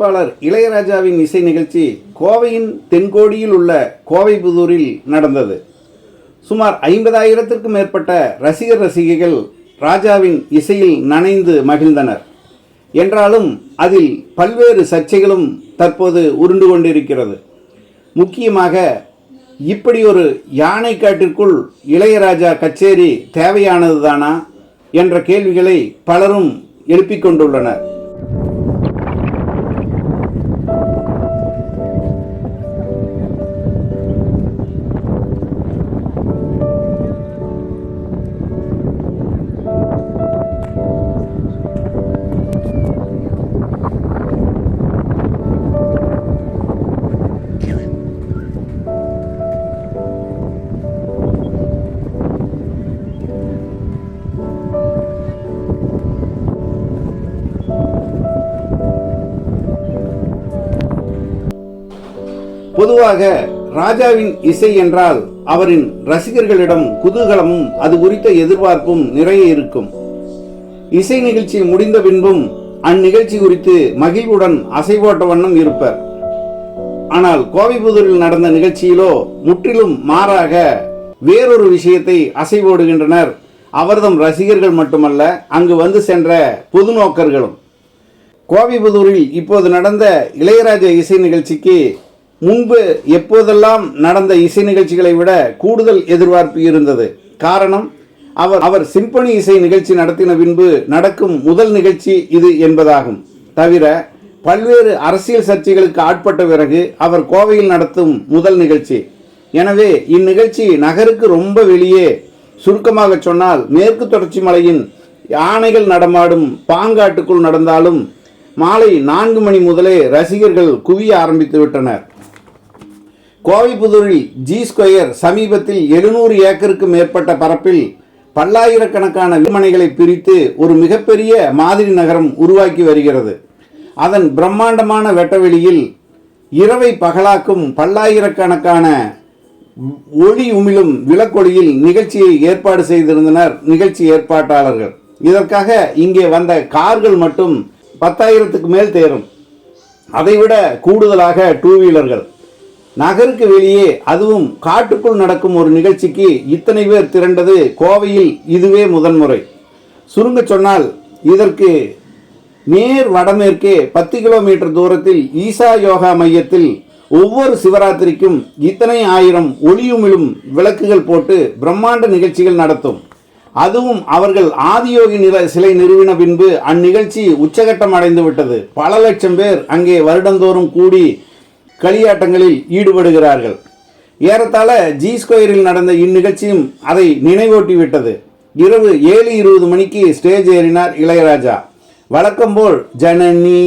இசையமைப்பாளர் இளையராஜாவின் இசை நிகழ்ச்சி கோவையின் தென்கோடியில் உள்ள கோவை புதூரில் நடந்தது. சுமார் ஐம்பதாயிரத்திற்கும் மேற்பட்ட ரசிகர் ரசிகைகள் ராஜாவின் இசையில் நனைந்து மகிழ்ந்தனர். என்றாலும் அதில் பல்வேறு சர்ச்சைகளும் தற்போது உருண்டு கொண்டிருக்கிறது. முக்கியமாக இப்படி ஒரு யானை காட்டிற்குள் இளையராஜா கச்சேரி தேவையானதுதானா என்ற கேள்விகளை பலரும் எழுப்பிக் கொண்டுள்ளனர். பொதுவாக ராஜாவின் இசை என்றால் அவரின் ரசிகர்களிடம் குதூகலமும் அது குறித்த எதிர்பார்ப்பும் நிறைய இருக்கும். இசை நிகழ்ச்சி முடிந்த பின்பும் அந்நிகழ்ச்சி குறித்து மகிழ்வுடன் அசைவோட்ட வண்ணம் இருப்பர். ஆனால் கோவைப்புதூரில் நடந்த நிகழ்ச்சியிலோ முற்றிலும் மாறாக வேறொரு விஷயத்தை அசைவோடுகின்றனர் அவர்தம் ரசிகர்கள் மட்டுமல்ல அங்கு வந்து சென்ற பொது நோக்கர்களும். கோவைபுதூரில் இப்போது நடந்த இளையராஜா இசை நிகழ்ச்சிக்கு முன்பு எப்போதெல்லாம் நடந்த இசை நிகழ்ச்சிகளை விட கூடுதல் எதிர்பார்ப்பு இருந்தது. காரணம் அவர் அவர் சிம்பனி இசை நிகழ்ச்சி நடத்தின பின்பு நடக்கும் முதல் நிகழ்ச்சி இது என்பதாகும். தவிர பல்வேறு அரசியல் சர்ச்சைகளுக்கு ஆட்பட்ட பிறகு அவர் கோவையில் நடத்தும் முதல் நிகழ்ச்சி. எனவே இந்நிகழ்ச்சி நகருக்கு ரொம்ப வெளியே. சுருக்கமாக சொன்னால் மேற்கு தொடர்ச்சி மலையின் யானைகள் நடமாடும் பாங்காட்டுக்குள் நடந்தாலும் மாலை நான்கு மணி முதலே ரசிகர்கள் குவிய ஆரம்பித்து விட்டனர். கோவைப்புதூரில் ஜி ஸ்கொயர் சமீபத்தில் எழுநூறு ஏக்கருக்கு மேற்பட்ட பரப்பில் பல்லாயிரக்கணக்கான விமனைகளை பிரித்து ஒரு மிகப்பெரிய மாதிரி நகரம் உருவாக்கி வருகிறது. அதன் பிரம்மாண்டமான வெட்டவெளியில் இரவை பகலாக்கும் பல்லாயிரக்கணக்கான ஒளி உமிழும் விளக்கொலியில் நிகழ்ச்சியை ஏற்பாடு செய்திருந்தனர் நிகழ்ச்சி ஏற்பாட்டாளர்கள். இதற்காக இங்கே வந்த கார்கள் மட்டும் பத்தாயிரத்துக்கு மேல் தேரும். அதைவிட கூடுதலாக டூ வீலர்கள் நகருக்கு வெளியே அதுவும் காட்டுக்குள் நடக்கும் ஒரு நிகழ்ச்சிக்கு இத்தனை பேர் திரண்டது கோவையில் இதுவே முதன்முறை. சுருங்க சொன்னால் இதற்கு நேர் வடமேற்கே பத்து கிலோமீட்டர் தூரத்தில் ஈசா யோகா மையத்தில் ஒவ்வொரு சிவராத்திரிக்கும் இத்தனை ஆயிரம் ஒளியுமிழும் விளக்குகள் போட்டு பிரம்மாண்ட நிகழ்ச்சிகள் நடத்தும். அதுவும் அவர்கள் ஆதியோகி நில சிலை நிறுவின பின்பு அந்நிகழ்ச்சி உச்சகட்டம் அடைந்து விட்டது பல லட்சம் பேர் அங்கே வருடந்தோறும் கூடி களியாட்டங்களில் ஈடுபடுகிறார்கள். ஏறத்தாழ ஜி ஸ்கொயரில் நடந்த இந்நிகழ்ச்சியும் அதை நினைவூட்டி விட்டது இரவு ஏழு இருபது மணிக்கு ஸ்டேஜ் ஏறினார் இளையராஜா. வழக்கம்போல் ஜனனி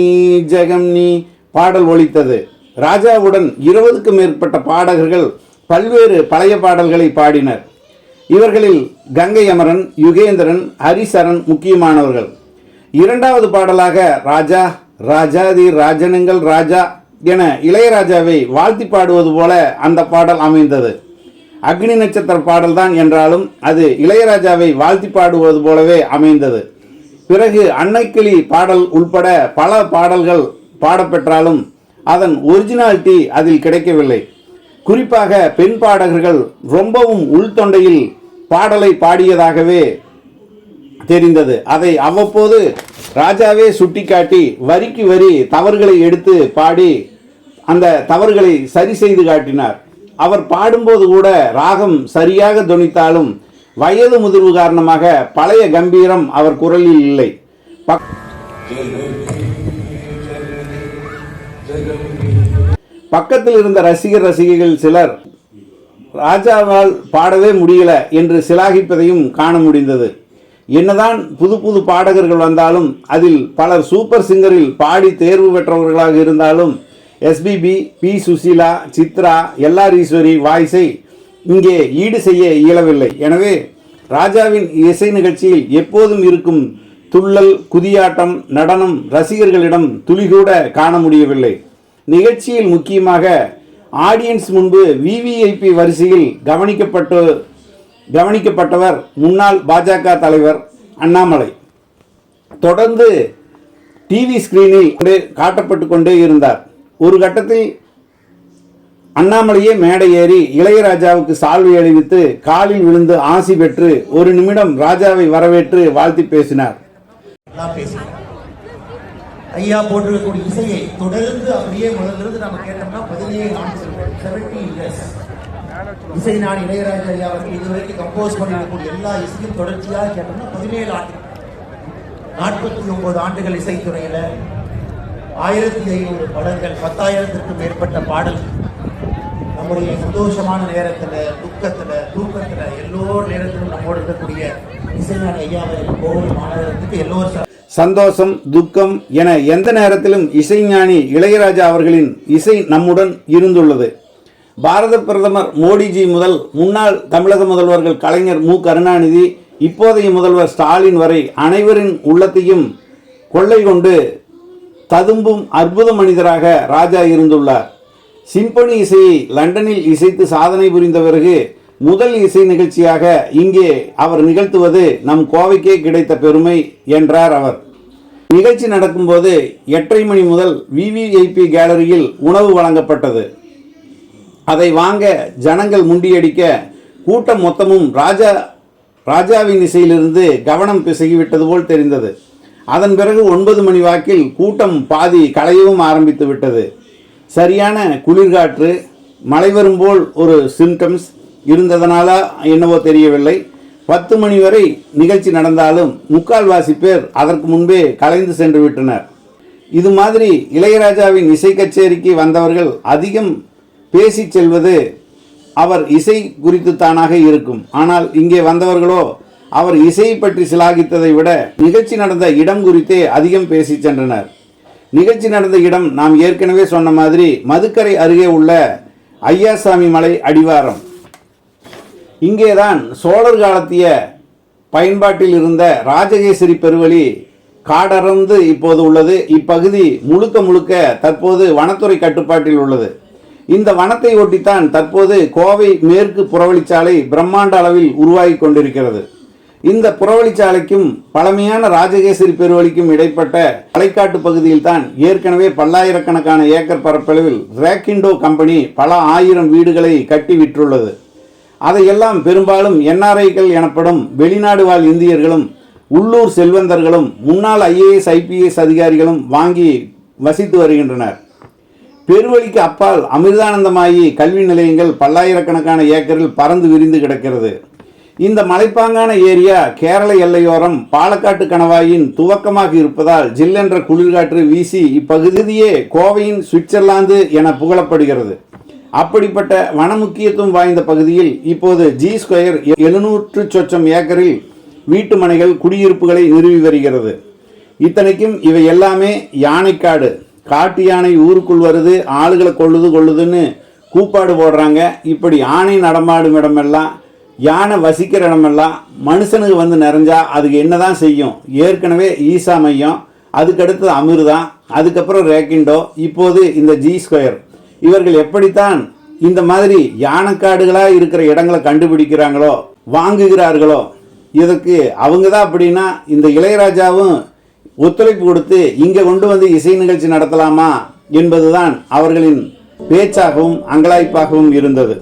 ஜெகம்னி பாடல் ஒலித்தது. ராஜாவுடன் இருபதுக்கும் மேற்பட்ட பாடகர்கள் பல்வேறு பழைய பாடல்களை பாடினர். இவர்களில் கங்கை அமரன் யுகேந்திரன் ஹரிசரன் முக்கியமானவர்கள். இரண்டாவது பாடலாக ராஜா ராஜாதி ராஜனுங்கள் ராஜா என இளையராஜாவை வாழ்த்தி பாடுவது போல அந்த பாடல் அமைந்தது. அக்னி நட்சத்திர பாடல்தான் என்றாலும் அது இளையராஜாவை வாழ்த்தி பாடுவது போலவே அமைந்தது. பிறகு அன்னைக்கிளி பாடல் உள்பட பல பாடல்கள் பாடப்பெற்றாலும் அதன் ஒரிஜினாலிட்டி அதில் கிடைக்கவில்லை. குறிப்பாக பெண் பாடகர்கள் ரொம்பவும் உள்தொண்டையில் பாடலை பாடியதாகவே தெரிந்தது. அதை அவ்வப்போது ராஜாவே சுட்டிக்காட்டி வரிக்கு வரி தவறுகளை எடுத்து பாடி அந்த தவறுகளை சரி செய்து காட்டினார். அவர் பாடும்போது கூட ராகம் சரியாக தொனித்தாலும் வயது முதிர்வு காரணமாக பழைய கம்பீரம் அவர் குரலில் இல்லை. பக்- பக்கத்தில் இருந்த ரசிகர் ரசிகைகள் சிலர் ராஜாவால் பாடவே முடியல என்று சிலாகிப்பதையும் காண முடிந்தது. என்னதான் புது புது பாடகர்கள் வந்தாலும் அதில் பலர் சூப்பர் சிங்கரில் பாடி தேர்வு பெற்றவர்களாக இருந்தாலும் SPB P Susheela Chithra LR Eswari வாய்ஸை இங்கே ஈடு செய்ய இயலவில்லை. எனவே ராஜாவின் இசை நிகழ்ச்சியில் எப்போதும் இருக்கும் துள்ளல் குதியாட்டம் நடனம் ரசிகர்களிடம் துளிகூட காண முடியவில்லை. நிகழ்ச்சியில் முக்கியமாக ஆடியன்ஸ் முன்பு விவிஐபி வரிசையில் கவனிக்கப்பட்டு கவனிக்கப்பட்டவர் முன்னாள் பாஜக தலைவர் அண்ணாமலை. தொடர்ந்து டிவி ஸ்கிரீனில் காட்டப்பட்டு கொண்டே இருந்தார். ஒரு கட்டத்தில் அண்ணாமலையே மேடை ஏறி இளையராஜாவுக்கு சால்வை அணிவித்து காலில் விழுந்து ஆசி பெற்று ஒரு நிமிடம் ராஜாவை வரவேற்று வாழ்த்தி பேசினார். ஐயா போட்டிருக்கக்கூடிய இசையை தொடர்ந்து அப்படியே முதலிருந்து நம்ம கேட்டோம்னா பதினேழு ஆண்டுகள் செவன்டீன் இயர்ஸ் இசை நான் இளையராஜா ஐயா அவர்கள் இதுவரைக்கும் கம்போஸ் பண்ணிருக்கக்கூடிய எல்லா இசையும் தொடர்ச்சியாக கேட்டோம்னா பதினேழு ஆண்டுகள். நாற்பத்தி ஒன்பது ஆண்டுகள் இசைத்துறையில ஆயிரத்தி ஐநூறு படங்கள் பத்தாயிரத்திற்கும் மேற்பட்ட பாடல்கள் நம்முடைய சந்தோஷமான நேரத்தில் துக்கத்தில் தூக்கத்தில் எல்லோர் நேரத்திலும் நம்மோடு இருக்கக்கூடிய இசைஞான ஐயா கோவில் மாநகரத்துக்கு எல்லோரும் சந்தோஷம் துக்கம் என எந்த நேரத்திலும் இசைஞானி இளையராஜா அவர்களின் இசை நம்முடன் இருந்துள்ளது. பாரத பிரதமர் மோடிஜி முதல் முன்னாள் தமிழக முதல்வர்கள் கலைஞர் மு. கருணாநிதி இப்போதைய முதல்வர் ஸ்டாலின் வரை அனைவரின் உள்ளத்தையும் கொள்ளை கொண்டு ததும்பும் அற்புத மனிதராக ராஜா இருந்துள்ளார். சிம்பனி இசையை லண்டனில் இசைத்து சாதனை புரிந்த பிறகு முதல் இசை நிகழ்ச்சியாக இங்கே அவர் நிகழ்த்துவது நம் கோவைக்கே கிடைத்த பெருமை என்றார் அவர். நிகழ்ச்சி நடக்கும்போது எட்டரை மணி முதல் விவிஐபி கேலரியில் உணவு வழங்கப்பட்டது. அதை வாங்க ஜனங்கள் முண்டியடிக்க கூட்டம் மொத்தமும் ராஜா ராஜாவின் இசையிலிருந்து கவனம் பிசகிவிட்டது போல் தெரிந்தது. அதன் பிறகு ஒன்பது மணி வாக்கில் கூட்டம் பாதி களையவும் ஆரம்பித்து விட்டது. சரியான குளிர்காற்று மழை வரும்போல் ஒரு சிம்டம்ஸ் இருந்ததனால என்னவோ தெரியவில்லை. பத்து மணி வரை நிகழ்ச்சி நடந்தாலும் முக்கால்வாசி பேர் அதற்கு முன்பே கலைந்து சென்று விட்டனர். இது மாதிரி இளையராஜாவின் இசை கச்சேரிக்கு வந்தவர்கள் அதிகம் பேசிச் செல்வது அவர் இசை குறித்து தானாக இருக்கும். ஆனால் இங்கே வந்தவர்களோ அவர் இசையை பற்றி சிலாகித்ததை விட நிகழ்ச்சி நடந்த இடம் குறித்தே அதிகம் பேசிச் சென்றனர். நிகழ்ச்சி நடந்த இடம் நாம் ஏற்கனவே சொன்ன மாதிரி மதுக்கரை அருகே உள்ள ஐயாசாமி மலை அடிவாரம். இங்கேதான் சோழர் காலத்திய பயன்பாட்டில் இருந்த ராஜகேசரி பெருவழி காடறந்து இப்போது உள்ளது. இப்பகுதி முழுக்க முழுக்க தற்போது வனத்துறை கட்டுப்பாட்டில் உள்ளது. இந்த வனத்தை ஒட்டித்தான் தற்போது கோவை மேற்கு புறவழிச்சாலை பிரம்மாண்ட அளவில் உருவாகி கொண்டிருக்கிறது. இந்த புறவழிச்சாலைக்கும் பழமையான ராஜகேசரி பெருவழிக்கும் இடைப்பட்ட மலைக்காட்டு பகுதியில் தான் ஏற்கனவே பல்லாயிரக்கணக்கான ஏக்கர் பரப்பளவில் ரேக்கிண்டோ கம்பெனி பல ஆயிரம் வீடுகளை கட்டி விற்றுள்ளது. அதையெல்லாம் பெரும்பாலும் என்ஆர்ஐக்கள் எனப்படும் வெளிநாடு வாழ் இந்தியர்களும் உள்ளூர் செல்வந்தர்களும் முன்னாள் ஐஏஎஸ் ஐபிஎஸ் அதிகாரிகளும் வாங்கி வசித்து வருகின்றனர். பெருவழிக்கு அப்பால் அமிர்தானந்தமாயி கல்வி நிலையங்கள் பல்லாயிரக்கணக்கான ஏக்கரில் பறந்து விரிந்து கிடக்கிறது. இந்த மலைப்பாங்கான ஏரியா கேரள எல்லையோரம் பாலக்காட்டு கணவாயின் துவக்கமாக இருப்பதால் ஜில்லென்ற குளிர்காற்று வீசி இப்பகுதியே கோவையின் சுவிட்சர்லாந்து என புகழப்படுகிறது. அப்படிப்பட்ட வன முக்கியத்துவம் வாய்ந்த பகுதியில் இப்போது ஜி ஸ்கொயர் எழுநூற்று சொச்சம் ஏக்கரில் வீட்டு மனைகள் குடியிருப்புகளை நிறுவி வருகிறது. இத்தனைக்கும் இவை எல்லாமே யானைக்காடு. காட்டு யானை ஊருக்குள் வருது ஆளுகளை கொள்ளுது கொள்ளுதுன்னு கூப்பாடு போடுறாங்க. இப்படி யானை நடமாடும் இடமெல்லாம் யானை வசிக்கிற இடமெல்லாம் மனுஷனுக்கு வந்து நிறைஞ்சா அதுக்கு என்ன தான் செய்யும்? ஏற்கனவே ஈசா மையம் அதுக்கடுத்தது அமிர்தான் அதுக்கப்புறம் ரேக்கிண்டோ இப்போது இந்த ஜி ஸ்கொயர். இவர்கள் எப்படித்தான் இந்த மாதிரி யானைக்காடுகளாக இருக்கிற இடங்களை கண்டுபிடிக்கிறாங்களோ வாங்குகிறார்களோ இதற்கு அவங்க தான் அப்படின்னா இந்த இளையராஜாவும் ஒத்துழைப்பு கொடுத்து இங்கே கொண்டு வந்து இசை நிகழ்ச்சி நடத்தலாமா என்பதுதான் அவர்களின் பேச்சாகவும் அங்கலாய்ப்பாகவும் இருந்தது.